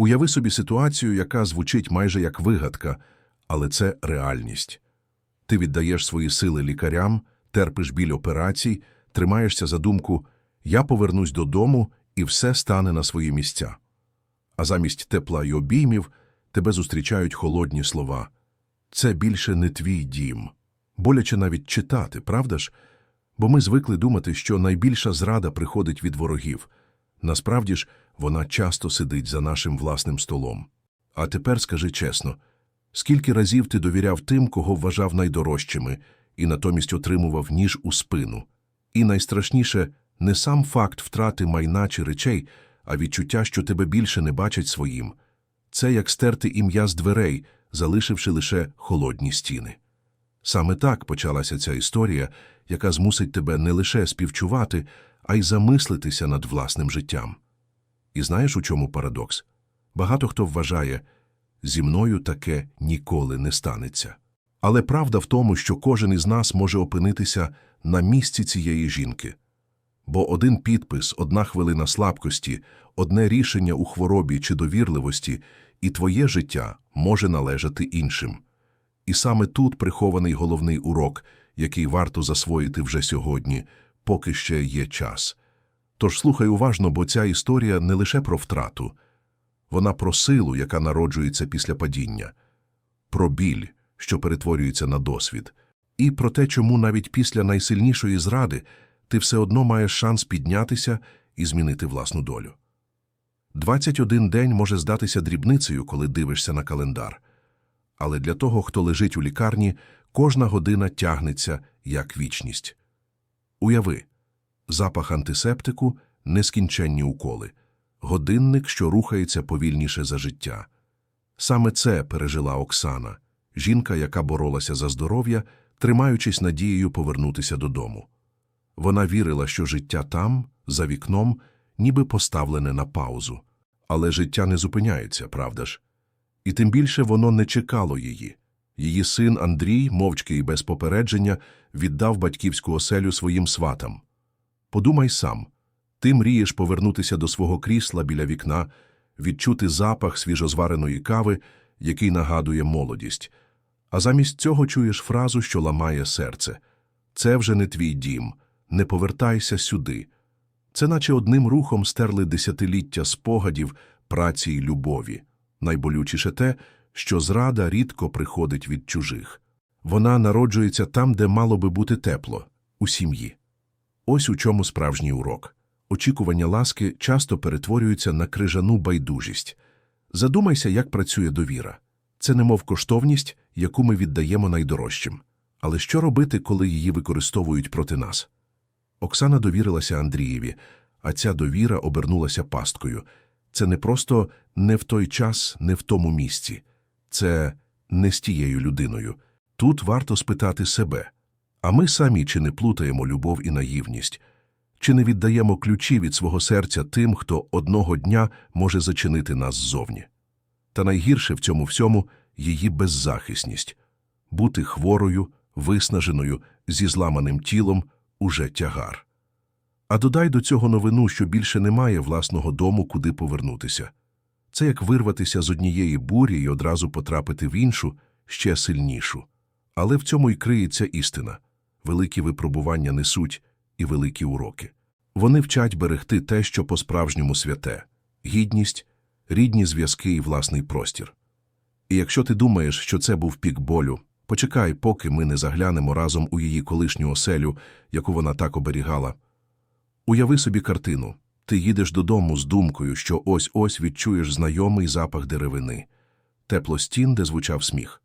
Уяви собі ситуацію, яка звучить майже як вигадка, але це реальність. Ти віддаєш свої сили лікарям, терпиш біль операцій, тримаєшся за думку «я повернусь додому і все стане на свої місця». А замість тепла й обіймів тебе зустрічають холодні слова. Це більше не твій дім. Боляче навіть читати, правда ж? Бо ми звикли думати, що найбільша зрада приходить від ворогів. Насправді ж, вона часто сидить за нашим власним столом. А тепер скажи чесно, скільки разів ти довіряв тим, кого вважав найдорожчими, і натомість отримував ніж у спину? І найстрашніше не сам факт втрати майна чи речей, а відчуття, що тебе більше не бачать своїм. Це як стерти ім'я з дверей, залишивши лише холодні стіни. Саме так почалася ця історія, яка змусить тебе не лише співчувати, а й замислитися над власним життям. І знаєш, у чому парадокс? Багато хто вважає, зі мною таке ніколи не станеться. Але правда в тому, що кожен із нас може опинитися на місці цієї жінки. Бо один підпис, одна хвилина слабкості, одне рішення у хворобі чи довірливості, і твоє життя може належати іншим. І саме тут прихований головний урок, який варто засвоїти вже сьогодні, поки ще є час. Тож слухай уважно, бо ця історія не лише про втрату, вона про силу, яка народжується після падіння, про біль, що перетворюється на досвід, і про те, чому навіть після найсильнішої зради ти все одно маєш шанс піднятися і змінити власну долю. 21 день може здатися дрібницею, коли дивишся на календар. Але для того, хто лежить у лікарні, кожна година тягнеться як вічність. Уяви запах антисептику, нескінченні уколи, годинник, що рухається повільніше за життя. Саме це пережила Оксана, жінка, яка боролася за здоров'я, тримаючись надією повернутися додому. Вона вірила, що життя там, за вікном, ніби поставлене на паузу. Але життя не зупиняється, правда ж? І тим більше воно не чекало її. Її син Андрій, мовчки і без попередження, віддав батьківську оселю своїм сватам. Подумай сам, ти мрієш повернутися до свого крісла біля вікна, відчути запах свіжозвареної кави, який нагадує молодість. А замість цього чуєш фразу, що ламає серце. Це вже не твій дім, не повертайся сюди. Це наче одним рухом стерли десятиліття спогадів, праці й любові. Найболючіше те, що зрада рідко приходить від чужих. Вона народжується там, де мало би бути тепло, у сім'ї. Ось у чому справжній урок. Очікування ласки часто перетворюються на крижану байдужість. Задумайся, як працює довіра. Це немов коштовність, яку ми віддаємо найдорожчим. Але що робити, коли її використовують проти нас? Оксана довірилася Андрієві, а ця довіра обернулася пасткою. Це не просто не в той час, не в тому місці. Це не з тією людиною. Тут варто спитати себе. А ми самі чи не плутаємо любов і наївність? Чи не віддаємо ключі від свого серця тим, хто одного дня може зачинити нас ззовні? Та найгірше в цьому всьому її беззахисність. Бути хворою, виснаженою, зі зламаним тілом уже тягар. А додай до цього новину, що більше немає власного дому, куди повернутися. Це як вирватися з однієї бурі і одразу потрапити в іншу, ще сильнішу. Але в цьому й криється істина. Великі випробування несуть і великі уроки. Вони вчать берегти те, що по-справжньому святе – гідність, рідні зв'язки і власний простір. І якщо ти думаєш, що це був пік болю, почекай, поки ми не заглянемо разом у її колишню оселю, яку вона так оберігала. Уяви собі картину. Ти їдеш додому з думкою, що ось-ось відчуєш знайомий запах деревини, тепло стін, де звучав сміх.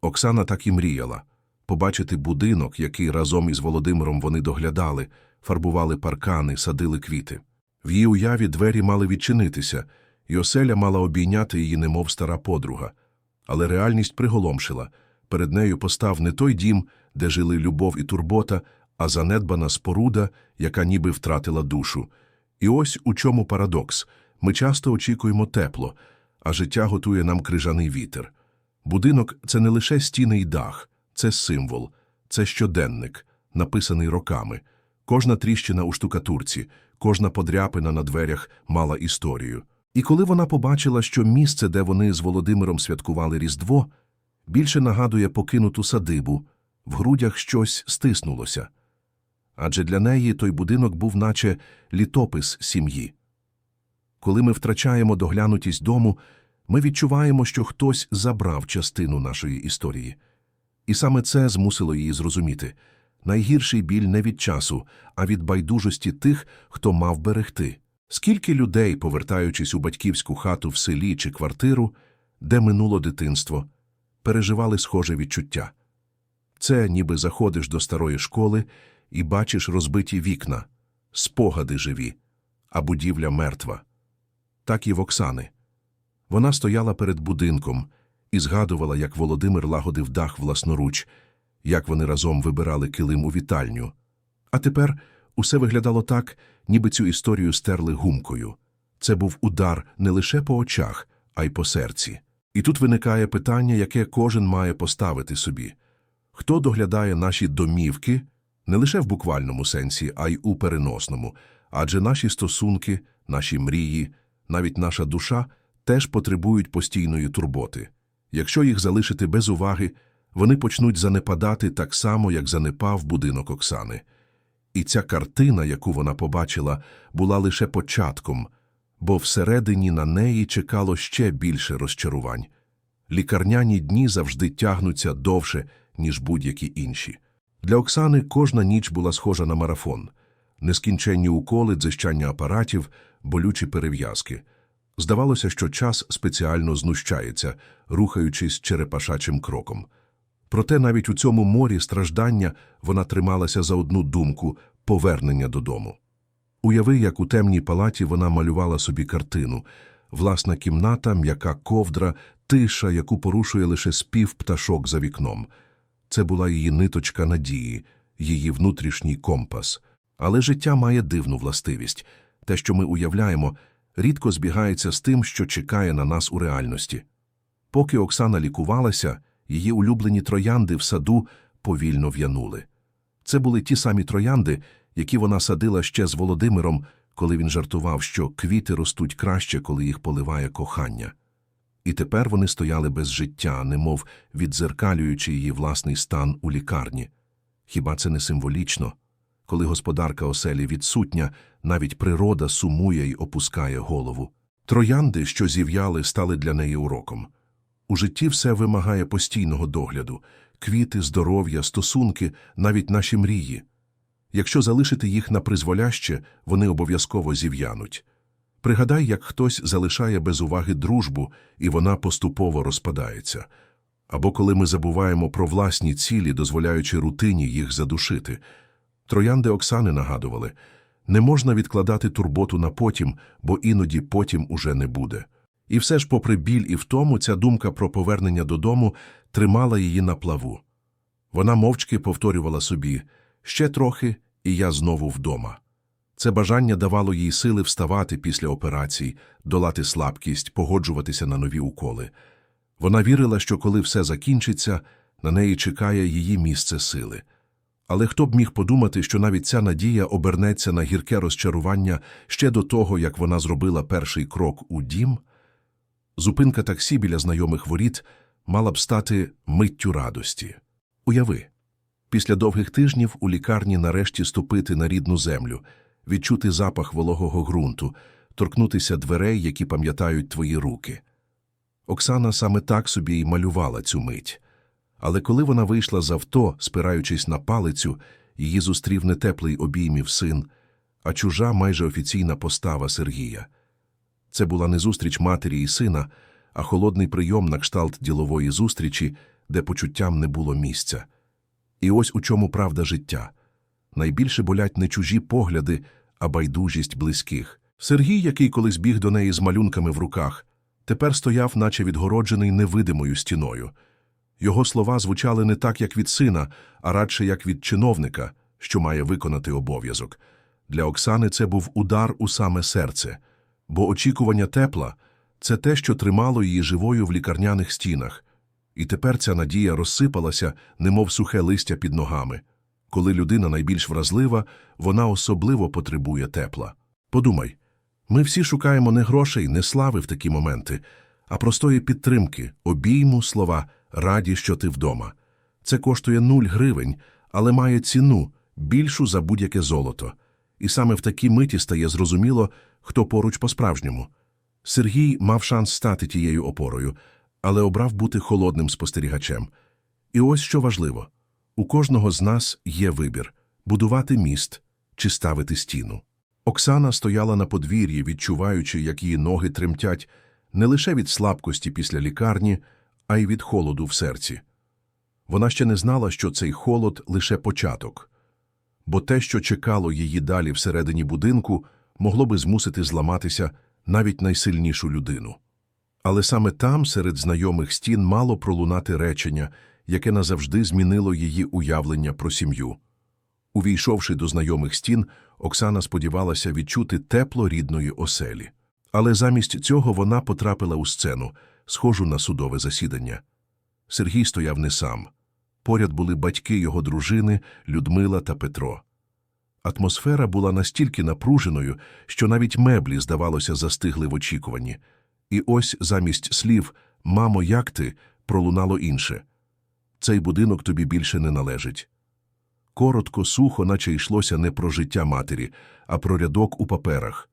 Оксана так і мріяла побачити будинок, який разом із Володимиром вони доглядали, фарбували паркани, садили квіти. В її уяві двері мали відчинитися, і оселя мала обійняти її, немов стара подруга. Але реальність приголомшила. Перед нею постав не той дім, де жили любов і турбота, а занедбана споруда, яка ніби втратила душу. І ось у чому парадокс. Ми часто очікуємо тепло, а життя готує нам крижаний вітер. Будинок це не лише стіни й дах, це символ, це щоденник, написаний роками. Кожна тріщина у штукатурці, кожна подряпина на дверях мала історію. І коли вона побачила, що місце, де вони з Володимиром святкували Різдво, більше нагадує покинуту садибу, в грудях щось стиснулося. Адже для неї той будинок був наче літопис сім'ї. Коли ми втрачаємо доглянутість дому, ми відчуваємо, що хтось забрав частину нашої історії. І саме це змусило її зрозуміти. Найгірший біль не від часу, а від байдужості тих, хто мав берегти. Скільки людей, повертаючись у батьківську хату в селі чи квартиру, де минуло дитинство, переживали схоже відчуття. Це ніби заходиш до старої школи і бачиш розбиті вікна, спогади живі, а будівля мертва. Так і в Оксани. Вона стояла перед будинком і згадувала, як Володимир лагодив дах власноруч, як вони разом вибирали килим у вітальню. А тепер усе виглядало так, ніби цю історію стерли гумкою. Це був удар не лише по очах, а й по серці. І тут виникає питання, яке кожен має поставити собі. Хто доглядає наші домівки не лише в буквальному сенсі, а й у переносному, адже наші стосунки, наші мрії, навіть наша душа теж потребують постійної турботи. Якщо їх залишити без уваги, вони почнуть занепадати так само, як занепав будинок Оксани. І ця картина, яку вона побачила, була лише початком, бо всередині на неї чекало ще більше розчарувань. Лікарняні дні завжди тягнуться довше, ніж будь-які інші. Для Оксани кожна ніч була схожа на марафон. Нескінченні уколи, дзищання апаратів, болючі перев'язки. Здавалося, що час спеціально знущається, рухаючись черепашачим кроком. Проте навіть у цьому морі страждання вона трималася за одну думку – повернення додому. Уяви, як у темній палаті вона малювала собі картину. Власна кімната, м'яка ковдра, тиша, яку порушує лише спів пташок за вікном. Це була її ниточка надії, її внутрішній компас. Але життя має дивну властивість. Те, що ми уявляємо, рідко збігається з тим, що чекає на нас у реальності. Поки Оксана лікувалася, її улюблені троянди в саду повільно в'янули. Це були ті самі троянди, які вона садила ще з Володимиром, коли він жартував, що квіти ростуть краще, коли їх поливає кохання. І тепер вони стояли без життя, немов віддзеркалюючи її власний стан у лікарні. Хіба це не символічно? Коли господарка оселі відсутня, навіть природа сумує й опускає голову. Троянди, що зів'яли, стали для неї уроком. У житті все вимагає постійного догляду квіти, здоров'я, стосунки, навіть наші мрії. Якщо залишити їх на призволяще, вони обов'язково зів'януть. Пригадай, як хтось залишає без уваги дружбу, і вона поступово розпадається. Або коли ми забуваємо про власні цілі, дозволяючи рутині їх задушити. Троянди Оксани нагадували, не можна відкладати турботу на потім, бо іноді потім уже не буде. І все ж, попри біль і втому, ця думка про повернення додому тримала її на плаву. Вона мовчки повторювала собі «ще трохи, і я знову вдома». Це бажання давало їй сили вставати після операцій, долати слабкість, погоджуватися на нові уколи. Вона вірила, що коли все закінчиться, на неї чекає її місце сили. Але хто б міг подумати, що навіть ця надія обернеться на гірке розчарування ще до того, як вона зробила перший крок у дім? Зупинка таксі біля знайомих воріт мала б стати миттю радості. Уяви, після довгих тижнів у лікарні нарешті ступити на рідну землю, відчути запах вологого ґрунту, торкнутися дверей, які пам'ятають твої руки. Оксана саме так собі й малювала цю мить. Але коли вона вийшла з авто, спираючись на палицю, її зустрів не теплий обіймів син, а чужа майже офіційна постава Сергія. Це була не зустріч матері і сина, а холодний прийом на кшталт ділової зустрічі, де почуттям не було місця. І ось у чому правда життя. Найбільше болять не чужі погляди, а байдужість близьких. Сергій, який колись біг до неї з малюнками в руках, тепер стояв, наче відгороджений невидимою стіною. Його слова звучали не так, як від сина, а радше як від чиновника, що має виконати обов'язок. Для Оксани це був удар у саме серце, бо очікування тепла це те, що тримало її живою в лікарняних стінах. І тепер ця надія розсипалася, немов сухе листя під ногами. Коли людина найбільш вразлива, вона особливо потребує тепла. Подумай, Ми всі шукаємо не грошей, не слави в такі моменти, а простої підтримки, обійму, слова, раді, що ти вдома. Це коштує нуль гривень, але має ціну, більшу за будь-яке золото. І саме в такій миті стає зрозуміло, хто поруч по-справжньому. Сергій мав шанс стати тією опорою, але обрав бути холодним спостерігачем. І ось що важливо. У кожного з нас є вибір – будувати міст чи ставити стіну. Оксана стояла на подвір'ї, відчуваючи, як її ноги тремтять не лише від слабкості після лікарні, а й від холоду в серці. Вона ще не знала, що цей холод – лише початок. Бо те, що чекало її далі всередині будинку, могло би змусити зламатися навіть найсильнішу людину. Але саме там, серед знайомих стін, мало пролунати речення, яке назавжди змінило її уявлення про сім'ю. Увійшовши до знайомих стін, Оксана сподівалася відчути тепло рідної оселі. Але замість цього вона потрапила у сцену, схожу на судове засідання. Сергій стояв не сам. Поряд були батьки його дружини Людмила та Петро. Атмосфера була настільки напруженою, що навіть меблі, здавалося, застигли в очікуванні. І ось замість слів «Мамо, як ти?» пролунало інше. Цей будинок тобі більше не належить. Коротко, сухо, наче йшлося не про життя матері, а про рядок у паперах.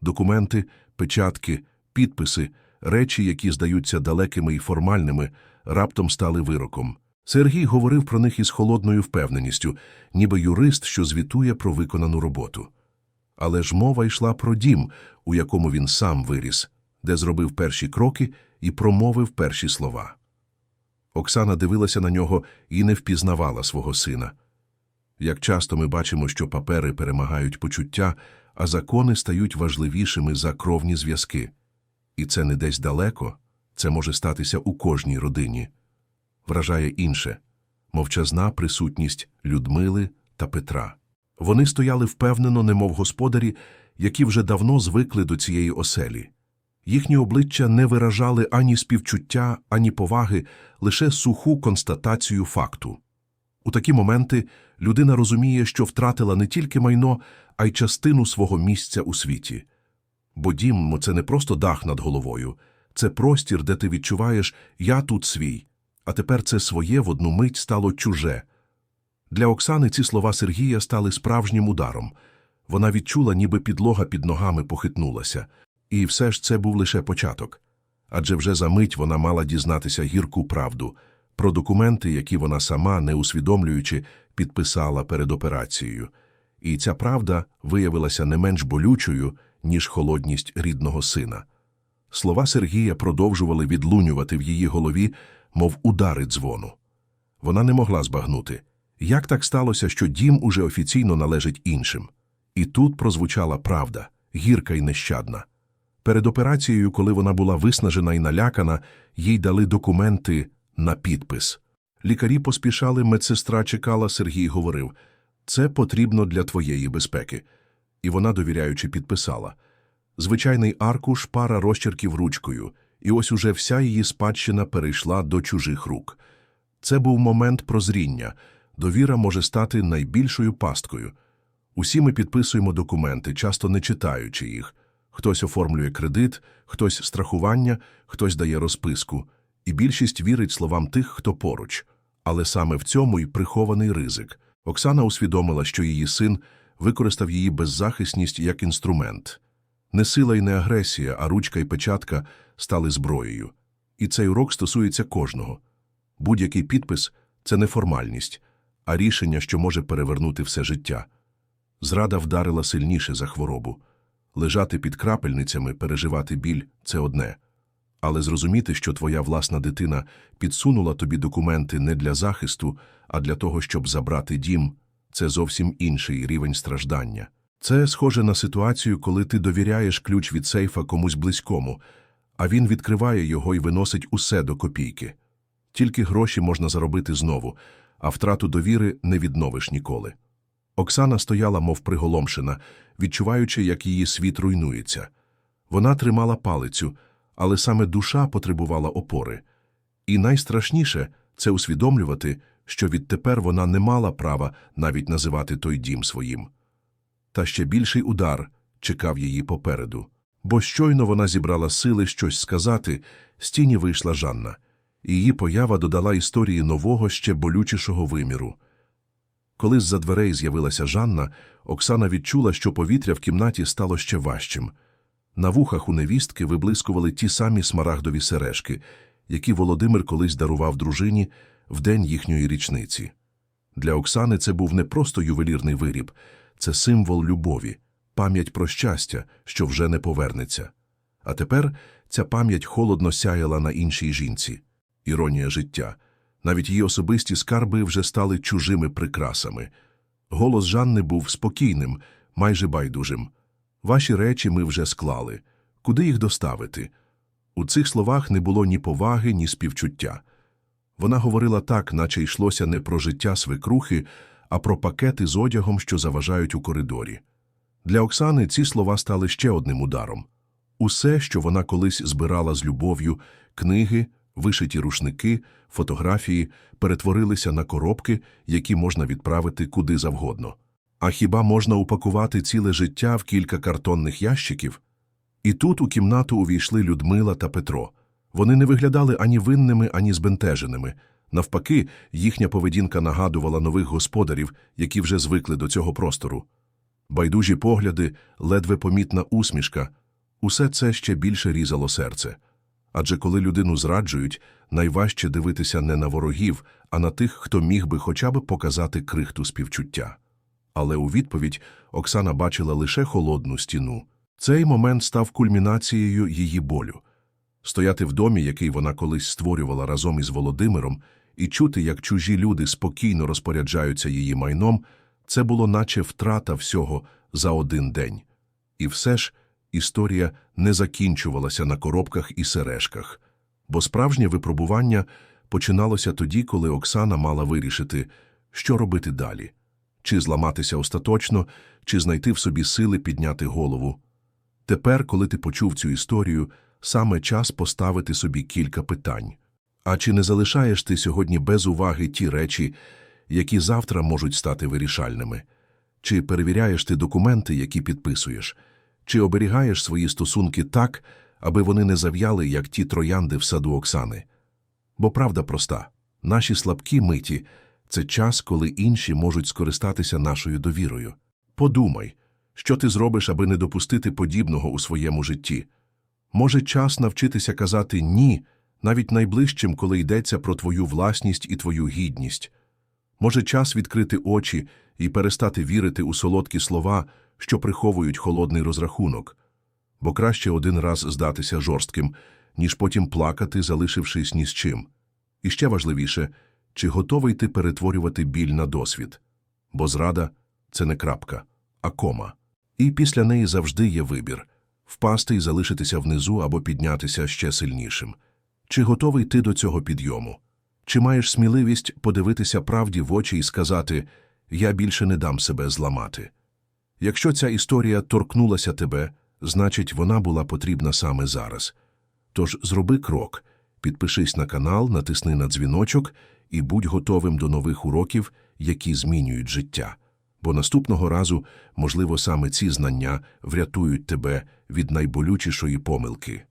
Документи, печатки, підписи, речі, які здаються далекими і формальними, раптом стали вироком. Сергій говорив про них із холодною впевненістю, ніби юрист, що звітує про виконану роботу. Але ж мова йшла про дім, у якому він сам виріс, де зробив перші кроки і промовив перші слова. Оксана дивилася на нього і не впізнавала свого сина. Як часто ми бачимо, що папери перемагають почуття, а закони стають важливішими за кровні зв'язки. І це не десь далеко, це може статися у кожній родині. Вражає інше – мовчазна присутність Людмили та Петра. Вони стояли впевнено, немов господарі, які вже давно звикли до цієї оселі. Їхні обличчя не виражали ані співчуття, ані поваги, лише суху констатацію факту. У такі моменти людина розуміє, що втратила не тільки майно, а й частину свого місця у світі. Бо дім – це не просто дах над головою, це простір, де ти відчуваєш «я тут свій», а тепер це своє в одну мить стало чуже. Для Оксани ці слова Сергія стали справжнім ударом. Вона відчула, ніби підлога під ногами похитнулася. І все ж це був лише початок. Адже вже за мить вона мала дізнатися гірку правду про документи, які вона сама, не усвідомлюючи, підписала перед операцією. І ця правда виявилася не менш болючою, ніж холодність рідного сина. Слова Сергія продовжували відлунювати в її голові, мов удари дзвону. Вона не могла збагнути. Як так сталося, що дім уже офіційно належить іншим? І тут прозвучала правда, гірка й нещадна. Перед операцією, коли вона була виснажена і налякана, їй дали документи на підпис. Лікарі поспішали, медсестра чекала, Сергій говорив «Це потрібно для твоєї безпеки». І вона, довіряючи, підписала. Звичайний аркуш, пара розчерків ручкою, і ось уже вся її спадщина перейшла до чужих рук. Це був момент прозріння. Довіра може стати найбільшою пасткою. Усі ми підписуємо документи, часто не читаючи їх. Хтось оформлює кредит, хтось страхування, хтось дає розписку. І більшість вірить словам тих, хто поруч. Але саме в цьому й прихований ризик. Оксана усвідомила, що її син використав її беззахисність як інструмент. Не сила і не агресія, а ручка і печатка стали зброєю. І цей урок стосується кожного. Будь-який підпис – це не формальність, а рішення, що може перевернути все життя. Зрада вдарила сильніше за хворобу. Лежати під крапельницями, переживати біль – це одне. Але зрозуміти, що твоя власна дитина підсунула тобі документи не для захисту, а для того, щоб забрати дім – це зовсім інший рівень страждання. Це схоже на ситуацію, коли ти довіряєш ключ від сейфа комусь близькому, а він відкриває його і виносить усе до копійки. Тільки гроші можна заробити знову, а втрату довіри не відновиш ніколи. Оксана стояла, мов приголомшена, відчуваючи, як її світ руйнується. Вона тримала палицю, але саме душа потребувала опори. І найстрашніше це усвідомлювати, що відтепер вона не мала права навіть називати той дім своїм. Та ще більший удар чекав її попереду. Бо щойно вона зібрала сили щось сказати, з тіні вийшла Жанна. Її поява додала історії нового, ще болючішого виміру. Коли з-за дверей з'явилася Жанна, Оксана відчула, що повітря в кімнаті стало ще важчим. На вухах у невістки виблискували ті самі смарагдові сережки, які Володимир колись дарував дружині в день їхньої річниці. Для Оксани це був не просто ювелірний виріб, це символ любові, пам'ять про щастя, що вже не повернеться. А тепер ця пам'ять холодно сяяла на іншій жінці. Іронія життя. Навіть її особисті скарби вже стали чужими прикрасами. Голос Жанни був спокійним, майже байдужим. Ваші речі ми вже склали. Куди їх доставити? У цих словах не було ні поваги, ні співчуття. Вона говорила так, наче йшлося не про життя свекрухи, а про пакети з одягом, що заважають у коридорі. Для Оксани ці слова стали ще одним ударом. Усе, що вона колись збирала з любов'ю, книги, вишиті рушники, фотографії, перетворилися на коробки, які можна відправити куди завгодно. А хіба можна упакувати ціле життя в кілька картонних ящиків? І тут у кімнату увійшли Людмила та Петро. Вони не виглядали ані винними, ані збентеженими. Навпаки, їхня поведінка нагадувала нових господарів, які вже звикли до цього простору. Байдужі погляди, ледве помітна усмішка – усе це ще більше різало серце. Адже коли людину зраджують, найважче дивитися не на ворогів, а на тих, хто міг би хоча б показати крихту співчуття. Але у відповідь Оксана бачила лише холодну стіну. Цей момент став кульмінацією її болю. Стояти в домі, який вона колись створювала разом із Володимиром, і чути, як чужі люди спокійно розпоряджаються її майном, це було наче втрата всього за один день. І все ж історія не закінчувалася на коробках і сережках, бо справжнє випробування починалося тоді, коли Оксана мала вирішити, що робити далі чи зламатися остаточно, чи знайти в собі сили підняти голову. Тепер, коли ти почув цю історію, саме час поставити собі кілька питань. А чи не залишаєш ти сьогодні без уваги ті речі, які завтра можуть стати вирішальними? Чи перевіряєш ти документи, які підписуєш? Чи оберігаєш свої стосунки так, аби вони не зав'яли, як ті троянди в саду Оксани? Бо правда проста – наші слабкі миті – це час, коли інші можуть скористатися нашою довірою. Подумай, що ти зробиш, аби не допустити подібного у своєму житті. Може, час навчитися казати «ні» навіть найближчим, коли йдеться про твою власність і твою гідність. Може, час відкрити очі і перестати вірити у солодкі слова, що приховують холодний розрахунок. Бо краще один раз здатися жорстким, ніж потім плакати, залишившись ні з чим. І ще важливіше, чи готовий ти перетворювати біль на досвід. Бо зрада – це не крапка, а кома. І після неї завжди є вибір – впасти і залишитися внизу або піднятися ще сильнішим. Чи готовий ти до цього підйому? Чи маєш сміливість подивитися правді в очі і сказати «Я більше не дам себе зламати»? Якщо ця історія торкнулася тебе, значить, вона була потрібна саме зараз. Тож зроби крок, підпишись на канал, натисни на дзвіночок і будь готовим до нових уроків, які змінюють життя. Бо наступного разу, можливо, саме ці знання врятують тебе від найболючішої помилки.